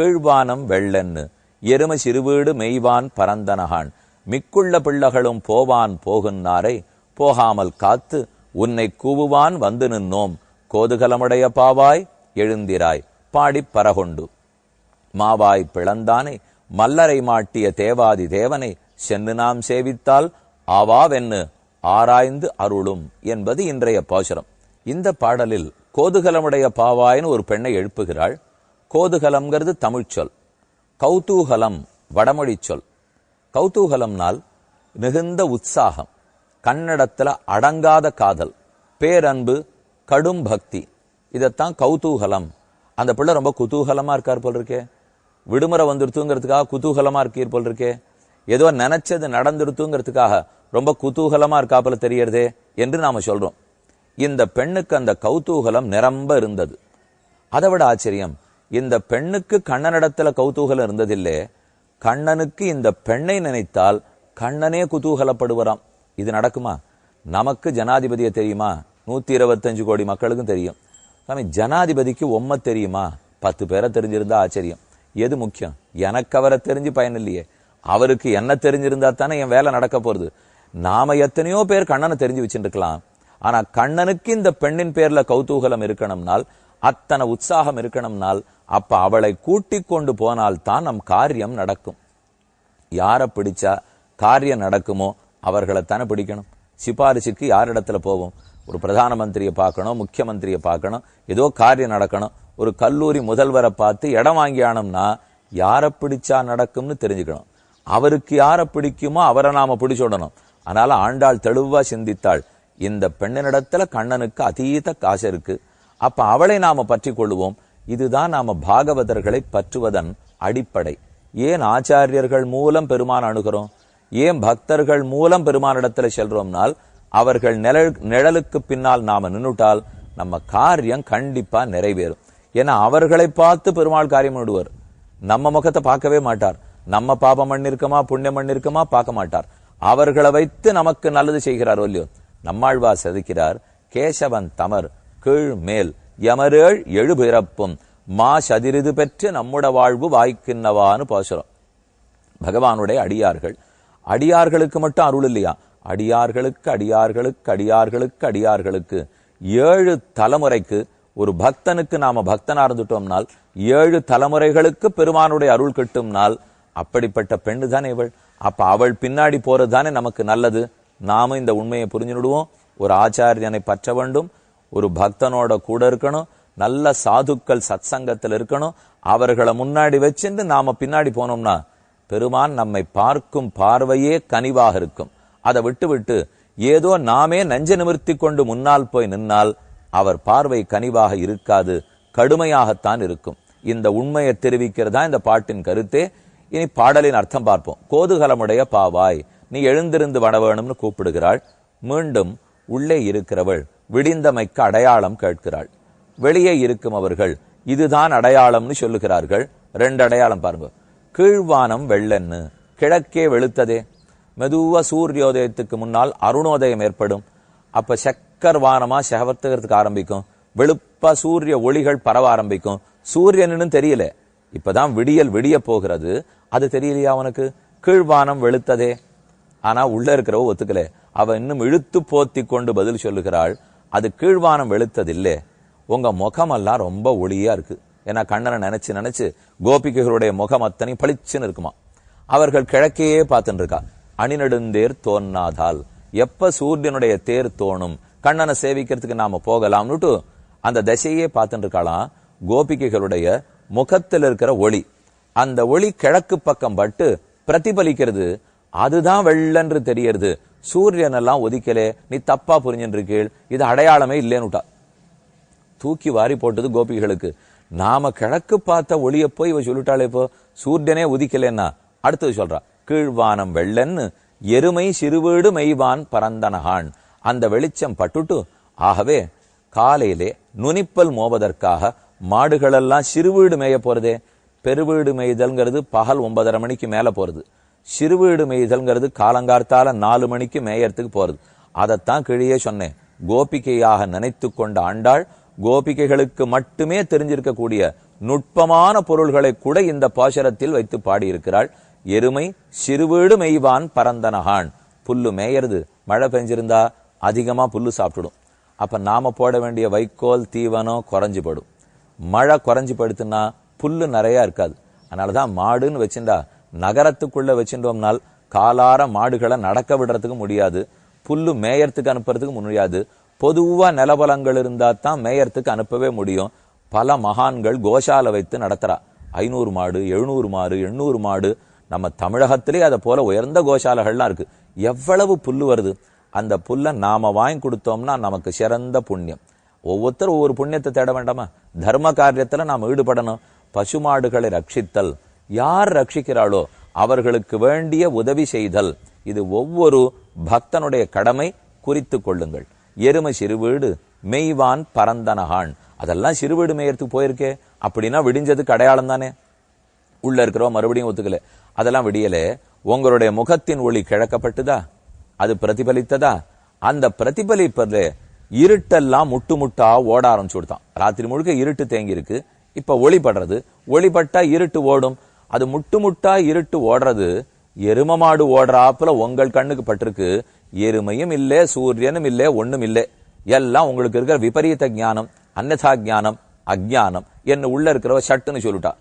கீழ்வானம் வெள்ளென்னு. எரும சிறுவீடு மெய்வான் பரந்தனகான். மிக்குள்ள பிள்ளகளும் போவான் போகுன்னாரை போகாமல் காத்து உன்னை கூவுவான் வந்து நின்னோம். கோதுகலமுடைய பாவாய் எழுந்திராய். பாடிப் பரகொண்டு. மாவாய் பிளந்தானை மல்லரை மாட்டிய தேவாதி தேவனை சென்று நாம் சேவித்தால் ஆவாவென்னு ஆராய்ந்து அருளும் என்பது இன்றைய பாசுரம். இந்த பாடலில் கோதுகலமுடைய பாவாய்னு ஒரு பெண்ணை எழுப்புகிறாள். கோதுகலம்ங்கிறது தமிழ்ச்சொல் கௌதூகலம் வடமொழி சொல். கௌதூகலம்னால் மிகுந்த உற்சாகம் கன்னடத்தில் அடங்காத காதல் பேரன்பு கடும் பக்தி. இதைத்தான் கௌதூகலம். அந்த பிள்ளை ரொம்ப குதூகலமாக இருக்கார் போல் இருக்கே விடுமுறை வந்துடுத்துங்கிறதுக்காக குதூகலமாக இருக்கீர் போல் இருக்கே ஏதோ நினைச்சது நடந்துடுத்துங்கிறதுக்காக ரொம்ப குதூஹலமாக இருக்கா போல தெரியறதே என்று நாம் சொல்கிறோம் இந்த பெண்ணுக்கு அந்த கௌதூகலம் நிரம்ப இருந்தது. அதை விட ஆச்சரியம். இந்த பெண்ணுக்கு கண்ணனிடத்துல கௌதூகலம் இருந்ததில்லே. கண்ணனுக்கு இந்த பெண்ணை நினைத்தால் கண்ணனே குதூகலப்படுவராம் இது நடக்குமா? நமக்கு ஜனாதிபதியை தெரியுமா? நூத்தி இருபத்தஞ்சு கோடி மக்களுக்கும் தெரியும். சாமி ஜனாதிபதிக்கு உம்மை தெரியுமா? பத்து பேரை தெரிஞ்சிருந்தா ஆச்சரியம். எது முக்கியம்? எனக்கு அவரை தெரிஞ்சு பயன் இல்லையே அவருக்கு என்ன தெரிஞ்சிருந்தா தானே என் வேலை நடக்க போறது. நாம எத்தனையோ பேர் கண்ணனை தெரிஞ்சு வச்சுருக்கலாம் ஆனா கண்ணனுக்கு இந்த பெண்ணின் பேர்ல கௌதூகலம் இருக்கணும்னால் அத்தனை உற்சாகம் இருக்கணும்னால் அப்ப அவளை கூட்டிக் கொண்டு போனால்தான் நம் காரியம் நடக்கும். யாரை பிடிச்சா காரியம் நடக்குமோ அவர்களை தானே பிடிக்கணும். சிபாரிசுக்கு யார் இடத்துல போவோம்? ஒரு பிரதான மந்திரியை பார்க்கணும் முக்கியமந்திரியை பார்க்கணும் ஏதோ காரியம் நடக்கணும். ஒரு கல்லூரி முதல்வரை பார்த்து இடம் வாங்கி ஆனோம்னா யாரை பிடிச்சா நடக்கும்னு தெரிஞ்சுக்கணும். அவருக்கு யாரை பிடிக்குமோ அவரை நாம பிடிச்சுடணும். அதனால ஆண்டாள் தெளிவா சிந்தித்தாள். இந்த பெண்ணினிடத்துல கண்ணனுக்கு அதீத காசு இருக்கு. அப்ப அவளை நாம பற்றி கொள்வோம் இதுதான் நாம பாகவதர்களை பற்றுவதன் அடிப்படை. ஏன் ஆச்சாரியர்கள் மூலம் பெருமான் அணுகிறோம்? ஏன் பக்தர்கள் மூலம் பெருமானிடத்தில் செல்றோம்னால் அவர்கள் நிழல் நிழலுக்கு பின்னால் நாம நின்னுட்டால் நம்ம காரியம் கண்டிப்பா நிறைவேறும். ஏன்னா அவர்களை பார்த்து பெருமாள் காரியம் விடுவார் நம்ம முகத்தை பார்க்கவே மாட்டார். நம்ம பாபம் பண்ணிருக்கமா புண்ணியம் பண்ணிருக்கமா பார்க்க மாட்டார். அவர்களை வைத்து நமக்கு நல்லது செய்கிறாரோ இல்லையோ? நம்மாழ்வா செதுக்கிறார் கேசவன் தமர் கீழ் மேல் யமரேள் எழுபிறப்பும். மா சதிரிது பெற்று நம்முட வாழ்வு வாய்க்கின்னவான்னு பாசுரம் பகவானுடைய அடியார்கள். அடியார்களுக்கு மட்டும் அருள் இல்லையா? அடியார்களுக்கு அடியார்களுக்கு அடியார்களுக்கு அடியார்களுக்கு. ஏழு தலைமுறைக்கு ஒரு பக்தனுக்கு நாம பக்தனா இருந்துட்டோம்னால் ஏழு தலைமுறைகளுக்கு பெருமானுடைய அருள் கிட்டும்னால் அப்படிப்பட்ட பெண்ணு தானே இவள்? அப்ப அவள் பின்னாடி போறது தானே நமக்கு நல்லது? நாமும் இந்த உண்மையை புரிஞ்சுடுவோம் ஒரு ஆச்சாரியனை பற்ற வேண்டும். ஒரு பக்தனோட கூட இருக்கணும் நல்ல சாதுக்கள் சத் சங்கத்தில் இருக்கணும் அவர்களை முன்னாடி வச்சுட்டு நாம பின்னாடி போனோம்னா பெருமான் நம்மை பார்க்கும் பார்வையே கனிவாக இருக்கும். அதை விட்டு விட்டு ஏதோ நாமே நஞ்ச நிமிர்த்தி கொண்டு முன்னால் போய் நின்னால் அவர் பார்வை கனிவாக இருக்காது கடுமையாகத்தான் இருக்கும். இந்த உண்மையை தெரிவிக்கிறதா இந்த பாட்டின் கருத்தே. இனி பாடலின் அர்த்தம் பார்ப்போம். கோதுகலமுடைய பாவாய் நீ எழுந்திருந்து வட வேணும்னு கூப்பிடுகிறாள். மீண்டும் உள்ளே இருக்கிறவள் விடிந்தமைக்கு அடையாளம் கேட்கிறாள். வெளியே இருக்கும் அவர்கள் இதுதான் அடையாளம்னு சொல்லுகிறார்கள். ரெண்டு அடையாளம் பாருங்க. கீழ்வானம் வெள்ளன்னு கிழக்கே வெளுத்ததே. மெதுவா சூரியோதயத்துக்கு முன்னால் அருணோதயம் ஏற்படும். அப்ப சக்கர் வானமா செவத்துக்கிறதுக்கு ஆரம்பிக்கும். வெளுப்பா சூரிய ஒளிகள் பரவ ஆரம்பிக்கும். சூரியனு தெரியல. இப்பதான் விடியல் விடிய போகிறது. அது தெரியலையா அவனுக்கு கீழ்வானம் வெளுத்ததே. ஆனா உள்ள இருக்கிறவ ஒத்துக்கல. அவ இன்னும் இழுத்து போத்தி கொண்டு பதில் சொல்லுகிறாள். அது கீழ்வானம் வெளுத்ததில்லே. உங்க முகமெல்லாம் ரொம்ப ஒளியா இருக்கு. ஏன்னா கண்ணனை நினைச்சு நினைச்சு கோபிகைகளுடைய முகம் அத்தனை பளிச்சுன்னு இருக்குமா? அவர்கள் கிழக்கையே பார்த்துட்டு இருக்கா அணிநெடுந்தேர் தோன்னாதால். எப்ப சூரியனுடைய தேர் தோணும்? கண்ணனை சேவிக்கிறதுக்கு நாம போகலாம்னுட்டு அந்த திசையே பார்த்துட்டு இருக்காளாம் கோபிகைகளுடைய முகத்தில் இருக்கிற ஒளி. அந்த ஒளி கிழக்கு பக்கம் பட்டு பிரதிபலிக்கிறது. அதுதான் வெள்ளன்று தெரியறது. சூரியன் எல்லாம் ஒதிக்கலே நீ தப்பா புரிஞ்சுட்டு இருக்கீள் இது அடையாளமே இல்லைன்னுட்டா தூக்கி வாரி போட்டது கோபிகளுக்கு. நாம கிழக்கு பார்த்த ஒளிய போய் இவ சொல்லிட்டாலே இப்போ சூரியனே உதிக்கலன்னா அடுத்தது சொல்றா கீழ்வானம் வெள்ளன்னு எருமை சிறுவீடு மெய்வான் பரந்தனகான் அந்த வெளிச்சம் பட்டுட்டு ஆகவே காலையிலே நுனிப்பல் மோவதற்காக மாடுகளெல்லாம் சிறுவீடு மேய போறதே பெருவீடு மேய்தல்ங்கிறது பகல் ஒன்பதரை மணிக்கு மேல போறது. சிறுவீடு மேய்தல்ங்கிறது காலங்கார்த்தால நாலு மணிக்கு மேயறதுக்கு போறது. அதைத்தான் கிழியே சொன்னேன். கோபிகையாக நினைத்து கொண்ட ஆண்டாள் கோபிகைகளுக்கு மட்டுமே தெரிஞ்சிருக்கக்கூடிய நுட்பமான பொருள்களை கூட இந்த பாசரத்தில் வைத்து பாடியிருக்கிறாள். எருமை சிறுவீடு மெய்வான் பரந்தனகான் புல்லு மேயறது மழை பெஞ்சிருந்தா அதிகமா புல்லு சாப்பிட்டுடும். அப்ப நாம போட வேண்டிய வைக்கோல் தீவனம் குறைஞ்சு படும். மழை குறைஞ்சு படுத்துனா புல்லு நிறையா இருக்காது. அதனாலதான் மாடுன்னு வச்சுண்டா நகரத்துக்குள்ள வச்சுட்டோம்னால் காலார மாடுகளை நடக்க விடுறதுக்கு முடியாது. புல்லு மேயறதுக்கு அனுப்புறதுக்கு முடியாது. பொதுவாக நிலபலங்கள் இருந்தால் தான் மேயறதுக்கு அனுப்பவே முடியும். பல மகான்கள் கோஷால வைத்து நடத்துறா. ஐநூறு மாடு எழுநூறு மாடு எண்ணூறு மாடு. நம்ம தமிழகத்திலே அதை போல உயர்ந்த கோஷாலைகள்லாம் இருக்கு. எவ்வளவு புல்லு வருது? அந்த புல்லை நாம வாங்கி கொடுத்தோம்னா நமக்கு சிறந்த புண்ணியம். ஒவ்வொருத்தரும் ஒவ்வொரு புண்ணியத்தை தேட வேண்டாமா? தர்ம காரியத்தில் நாம் ஈடுபடணும். பசுமாடுகளை ரட்சித்தல். யார் ரட்சிக்கிறாளோ அவர்களுக்கு வேண்டிய உதவி செய்தல். இது ஒவ்வொரு பக்தனுடைய கடமை குறித்து கொள்ளுங்கள். எருமை சிறுவீடு மெய்வான் பரந்தனகான் அதெல்லாம் சிறுவீடு மேயறதுக்கு போயிருக்கே. அப்படின்னா விடிஞ்சதுக்கு அடையாளம் தானே உள்ள இருக்கிறோம் மறுபடியும் ஒத்துக்கல. அதெல்லாம் விடியல. உங்களுடைய முகத்தின் ஒளி கிழக்கப்பட்டுதா? அது பிரதிபலித்ததா? அந்த பிரதிபலிப்பதில் இருட்டெல்லாம் முட்டு முட்டா ஓட ஆரம்பிச்சு கொடுத்தான் ராத்திரி முழுக்க இருட்டு தேங்கி இருக்கு இப்ப ஒளிபடுறது. ஒளிபட்டா இருட்டு ஓடும். அது முட்டு முட்டா இருட்டு ஓடுறது. எரும மாடு ஓடுறாப்புல உங்கள் கண்ணுக்கு பட்டிருக்கு. எருமையும் இல்லை சூரியனும் இல்லை ஒண்ணும் இல்லை. எல்லாம் உங்களுக்கு இருக்கிற விபரீத ஞானம் அன்னதா ஞானம் அஜ்ஞானம் என்ன உள்ள இருக்கிறவ சட்டுன்னு சொல்லிட்டா.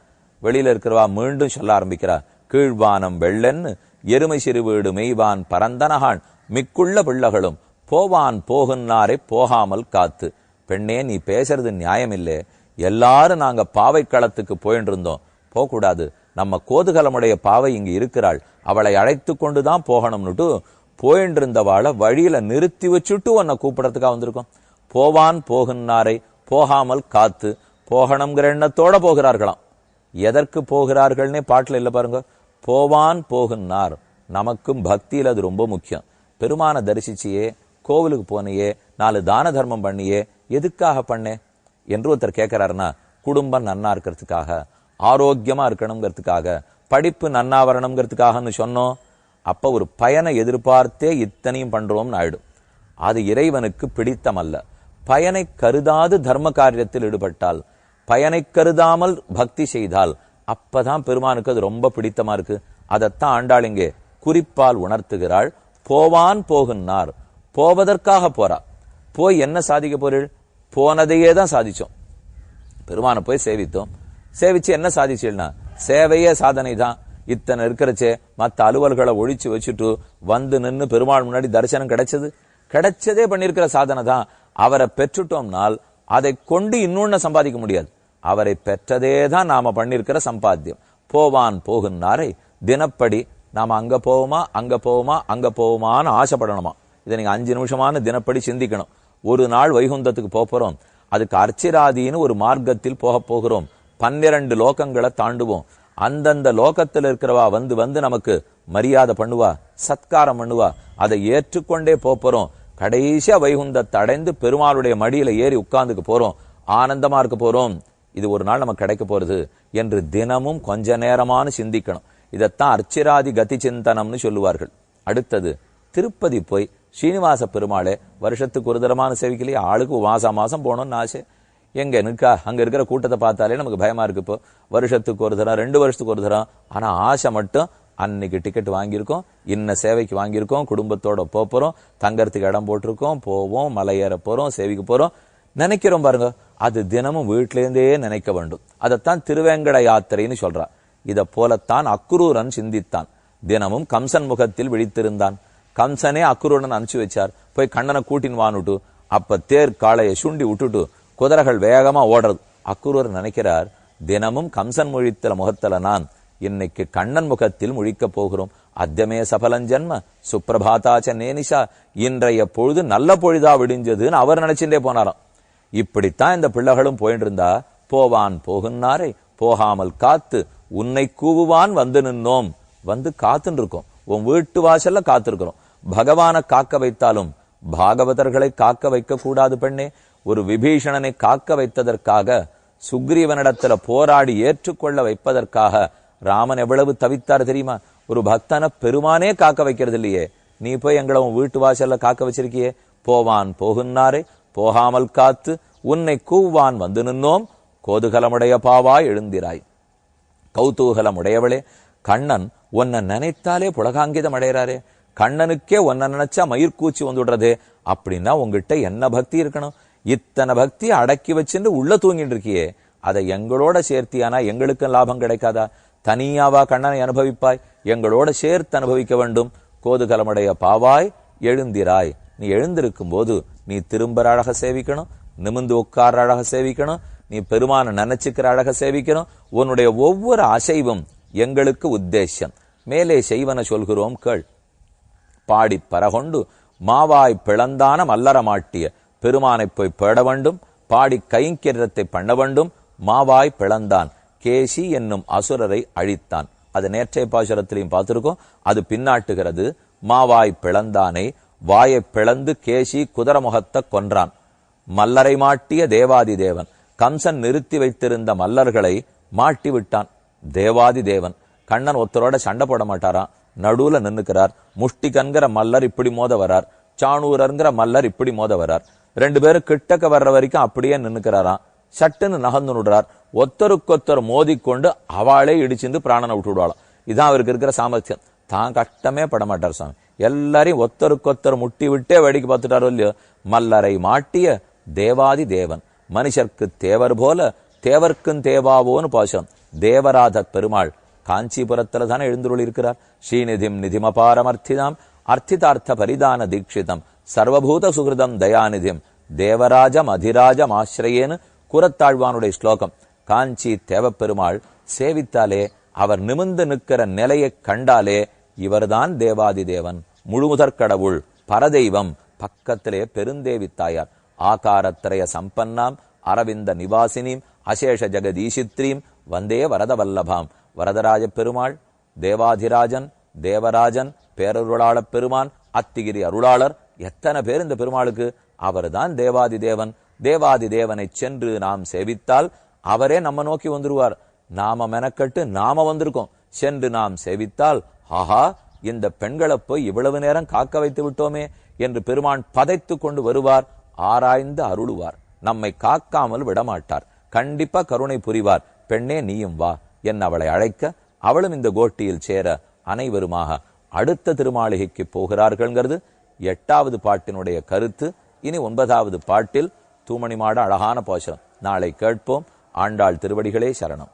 வெளியில இருக்கிறவா மீண்டும் சொல்ல ஆரம்பிக்கிறா. கீழ்வானம் வெள்ளன்னு எருமை சிறு வீடு மெய்வான் பரந்தனகான் மிக்குள்ள பிள்ளைகளும் போவான் போகுன்னாரை போகாமல் காத்து. பெண்ணே நீ பேசுறது நியாயமில்லே. எல்லாரும் நாங்க பாவை களத்துக்கு போயிட்டு இருந்தோம் போகக்கூடாது. நம்ம கோதுகலமுடைய பாவை இங்கு இருக்கிறாள். அவளை அழைத்து கொண்டு தான் போகணும்னுட்டு போயின்னு இருந்தவாளை வழியில நிறுத்தி வச்சுட்டு உன்னை கூப்பிடறதுக்காக வந்திருக்கோம். போவான் போகுன்னாரை போகாமல் காத்து போகணுங்கிற எண்ணத்தோட போகிறார்களாம். எதற்கு போகிறார்கள்னே பாட்டில் இல்ல பாருங்க. போவான் போகுன்னார் நமக்கும் பக்தியில் அது ரொம்ப முக்கியம். பெருமான தரிசிச்சியே கோவிலுக்கு போனியே நாலு தான தர்மம் பண்ணியே எதுக்காக பண்ணே? என்று ஒருத்தர் கேட்கிறாருன்னா குடும்பம் நன்னா இருக்கிறதுக்காக. ஆரோக்கியமா இருக்கணுங்கிறதுக்காக படிப்பு நன்னா வரணுங்கிறதுக்காகன்னு சொன்னோம். அப்ப ஒரு பயனை எதிர்பார்த்தே இத்தனையும் பண்றோம்னு ஆயிடும் அது இறைவனுக்கு பிடித்தமல்ல. பயனை கருதாது தர்ம காரியத்தில் ஈடுபட்டால் பயனை கருதாமல் பக்தி செய்தால் அப்பதான் பெருமானுக்கு அது ரொம்ப பிடித்தமா இருக்கு. அதைத்தான் ஆண்டாளிங்கே குறிப்பால் உணர்த்துகிறாள் போவான் போகுன்னார். போவதற்காக போறா. போய் என்ன சாதிக்க போறீள்? போனதையே தான் சாதிச்சோம். பெருமானை போய் சேவித்தோம். சேவிச்சு என்ன சாதிச்சீள்னா சேவையே சாதனை தான் இத்தனை இருக்கிறச்சே மற்ற அலுவல்களை ஒழிச்சு வச்சுட்டு வந்து நின்று பெருமாள் முன்னாடி தரிசனம் கிடைச்சது? கிடைச்சதே பண்ணிருக்கிற சாதனை தான் அவரை பெற்றுட்டோம்னால் அதை கொண்டு இன்னொன்னு சம்பாதிக்க முடியாது. அவரை பெற்றதே தான் நாம பண்ணியிருக்கிற சம்பாத்தியம். போவான் போகுன்னாரை தினப்படி நாம அங்க போவோமா அங்க போவோமா அங்க போவோமான்னு ஆசைப்படணுமா? இதை நீங்க அஞ்சு நிமிஷமான தினப்படி சிந்திக்கணும். ஒரு நாள் வைகுந்தத்துக்கு போகிறோம் அதுக்கு அர்ச்சிராதின்னு ஒரு மார்க்கத்தில் போக போகிறோம். பன்னிரண்டு லோகங்களை தாண்டுவோம். அந்தந்த லோகத்தில் இருக்கிறவா வந்து வந்து நமக்கு மரியாதை பண்ணுவா சத்காரம் பண்ணுவா அதை ஏற்றுக்கொண்டே போறோம். கடைசியா வைகுந்தத்தை அடைந்து பெருமாளுடைய மடியில ஏறி உட்கார்ந்துக்கு போறோம். ஆனந்தமா இருக்க போறோம். இது ஒரு நாள் நமக்கு கிடைக்க போறது என்று தினமும் கொஞ்ச நேரமான சிந்திக்கணும். இதைத்தான் அர்ச்சிராதி கதி சிந்தனம்னு சொல்லுவார்கள். அடுத்தது திருப்பதி போய் ஸ்ரீனிவாச பெருமாளே வருஷத்துக்கு ஒரு தரமான சேவிக்கலையே ஆளுக்கு மாசம் மாசம் போகணும்னு ஆசை. எங்கே நிற்கா அங்கே இருக்கிற கூட்டத்தை பார்த்தாலே நமக்கு பயமாக இருக்கு இப்போ. வருஷத்துக்கு ஒரு தரம் ரெண்டு வருஷத்துக்கு ஒரு தரம் ஆனால் ஆசை மட்டும் அன்னைக்கு டிக்கெட் வாங்கியிருக்கோம் இன்ன சேவைக்கு வாங்கியிருக்கோம் குடும்பத்தோட போகிறோம் தங்கறதுக்கு இடம் போட்டிருக்கோம் போவோம் மலை போகிறோம் சேவைக்கு போகிறோம் நினைக்கிறோம் பாருங்க அது தினமும் வீட்டிலேருந்தே நினைக்க வேண்டும். அதைத்தான் திருவேங்கட யாத்திரைன்னு சொல்றா. இதை போலத்தான் அக்குரூரன் சிந்தித்தான். தினமும் கம்சன் முகத்தில் விழித்திருந்தான். கம்சனே அக்குரூரன் அனுப்பிச்சு வச்சார். போய் கண்ணனை கூட்டின் வானுட்டு அப்ப தேர் காளையை சுண்டி விட்டுட்டு குதிரைகள் வேகமா ஓடுறது. அக்குருவர் நினைக்கிறார் தினமும் கம்சன் முழித்தல முகத்தல நான் இன்னைக்கு கண்ணன் முகத்தில் முழிக்கப் போகிறோம். அத்தமே சபலஞ்சன்ம சுப்பிரபாதாச்ச நேனிஷா இன்றைய பொழுது நல்ல பொழுதா விடிஞ்சதுன்னு அவர் நினைச்சுட்டே போனாராம். இப்படித்தான் இந்த பிள்ளைகளும் போயிட்டு இருந்தா போவான் போகுன்னாரை போகாமல் காத்து உன்னை கூவுவான் வந்து நின்னோம். வந்து காத்துன்னு இருக்கோம் உன் வீட்டு வாசல்ல காத்திருக்கிறோம். பகவானை காக்க வைத்தாலும் பாகவதர்களை காக்க வைக்க கூடாது பெண்ணே. ஒரு விபீஷணனை காக்க வைத்ததற்காக சுக்ரீவனிடத்துல போராடி ஏற்றுக்கொள்ள வைப்பதற்காக ராமன் எவ்வளவு தவித்தார் தெரியுமா? ஒரு பக்தனை பெருமானே காக்க வைக்கிறது இல்லையே நீ போய் எங்களை உன் வீட்டு வாசல்ல காக்க வச்சிருக்கியே? போவான் போகுன்னாரே போகாமல் காத்து உன்னை கூவான் வந்து நின்னோம். கோதுகலமுடைய பாவா எழுந்திராய். கௌதூகலம் உடையவளே கண்ணன் உன்னை நினைத்தாலே புலகாங்கிதம் அடைகிறாரே. கண்ணனுக்கே உன்னை நினைச்சா மயிர்கூச்சி வந்துடுறதே. அப்படின்னா உங்ககிட்ட என்ன பக்தி இருக்கணும்? இத்தனை பக்தி அடக்கி வச்சுட்டு உள்ள தூங்கிட்டு இருக்கியே அதை எங்களோட சேர்த்தியானா எங்களுக்கு லாபம் கிடைக்காதா? தனியாவா கண்ணனை அனுபவிப்பாய் எங்களோட சேர்த்து அனுபவிக்க வேண்டும். கோதுகலமுடைய பாவாய் எழுந்திராய். நீ எழுந்திருக்கும் போது நீ திரும்புற அழக சேவிக்கணும் நிமிந்து உட்கார்ற அழக சேவிக்கணும் நீ பெருமான நினைச்சுக்கிற அழக சேவிக்கணும். உன்னுடைய ஒவ்வொரு அசைவும் எங்களுக்கு உத்தேசம். மேலே செய்வன சொல்கிறோம் கேள். பாடி பரகொண்டு மாவாய் பிளந்தான மல்லரமாட்டிய பெருமானை போய் பேட வேண்டும் பாடி கைங்கிரத்தை பண்ண வேண்டும் மாவாய் பிளந்தான். கேசி என்னும் அசுரரை அழித்தான். அது நேற்றைய பாசுரத்திலையும் பார்த்திருக்கோம். அது பின்னாட்டுகிறது. மாவாய் பிளந்தானை வாயை பிளந்து கேசி குதிரமுகத்தை கொன்றான். மல்லரை மாட்டிய தேவாதி தேவன். கம்சன் நிறுத்தி வைத்திருந்த மல்லர்களை மாட்டி விட்டான். தேவாதி தேவன். கண்ணன் ஒருத்தரோட சண்டை போட மாட்டாராம் நடுவுல நின்னுக்கிறார். முஷ்டிகன்கிற மல்லர் இப்படி மோத வரார். சாணூரங்கிற மல்லர் இப்படி மோத வரார். ரெண்டு பேரும் கிட்டக்க வர்ற வரைக்கும் அப்படியே நின்னுக்கிறாராம். சட்டுன்னு நகர்ந்து விடுறார் ஒத்தருக்கொத்தர் மோதிக்கொண்டு அவளே இடிச்சிருந்து பிராணனை விட்டு விடுவாளாம். இதான் அவருக்கு இருக்கிற சாமர்த்தியம். தான் கஷ்டமே பட மாட்டார் எல்லாரையும் ஒத்தருக்கொத்தர் முட்டி விட்டே வேடிக்கை பார்த்துட்டாரோ இல்லையோ? மல்லரை மாட்டிய தேவாதி தேவன். மனுஷர்க்கு தேவர் போல தேவர்க்கும் தேவாவோன்னு பாசம் தேவராத பெருமாள் காஞ்சிபுரத்துல தானே எழுந்துருள் இருக்கிறார். ஸ்ரீநிதிம் நிதிமபாரமர்த்திதாம் அர்த்திதார்த்த பரிதான தீட்சிதம். சர்வபூத சுகிருதம் தயாநிதிம். தேவராஜம் அதிராஜம் ஆசிரியேன்னு குரத்தாழ்வானுடைய ஸ்லோகம். காஞ்சி தேவப்பெருமாள் சேவித்தாலே அவர் நிமிர்ந்து நிற்கிற நிலையை கண்டாலே இவர்தான் தேவாதி தேவன் முழுமுதற் கடவுள் பரதெய்வம் பக்கத்திலே பெருந்தேவி தாயார். ஆகாரத்திரய சம்பன்னாம் அரவிந்த நிவாசினிம் அசேஷ ஜெகதீசித்ரீம் வந்தே வரத வல்லபாம் வரதராஜ பெருமாள் தேவாதிராஜன் தேவராஜன் பேரருளாளப் பெருமான் அத்திகிரி அருளாளர் எத்தனை பேர் இந்த பெருமாளுக்கு? அவர்தான் தேவாதி தேவன் தேவாதி தேவனை சென்று நாம் சேவித்தால் அவரே நம்ம நோக்கி வந்துருவார். நாம மெனக்கட்டு நாம வந்திருக்கோம். சென்று நாம் சேவித்தால் ஆஹா இந்த பெண்களை போய் இவ்வளவு நேரம் காக்க வைத்து விட்டோமே என்று பெருமான் பதைத்து கொண்டு வருவார் ஆராய்ந்து அருளுவார். நம்மை காக்காமல் விடமாட்டார். கண்டிப்பா கருணை புரிவார். பெண்ணே நீயும் வா. என் அவளை அழைக்க அவளும் இந்த கோட்டியில் சேர அனைவருமாக அடுத்த திருமாளிகைக்கு போகிறார்கள்ங்கிறது எட்டாவது பாட்டினுடைய கருத்து. இனி ஒன்பதாவது பாட்டில் தூமணி மாட அழகான போஷனம் நாளை கேட்போம். ஆண்டாள் திருவடிகளே சரணம்.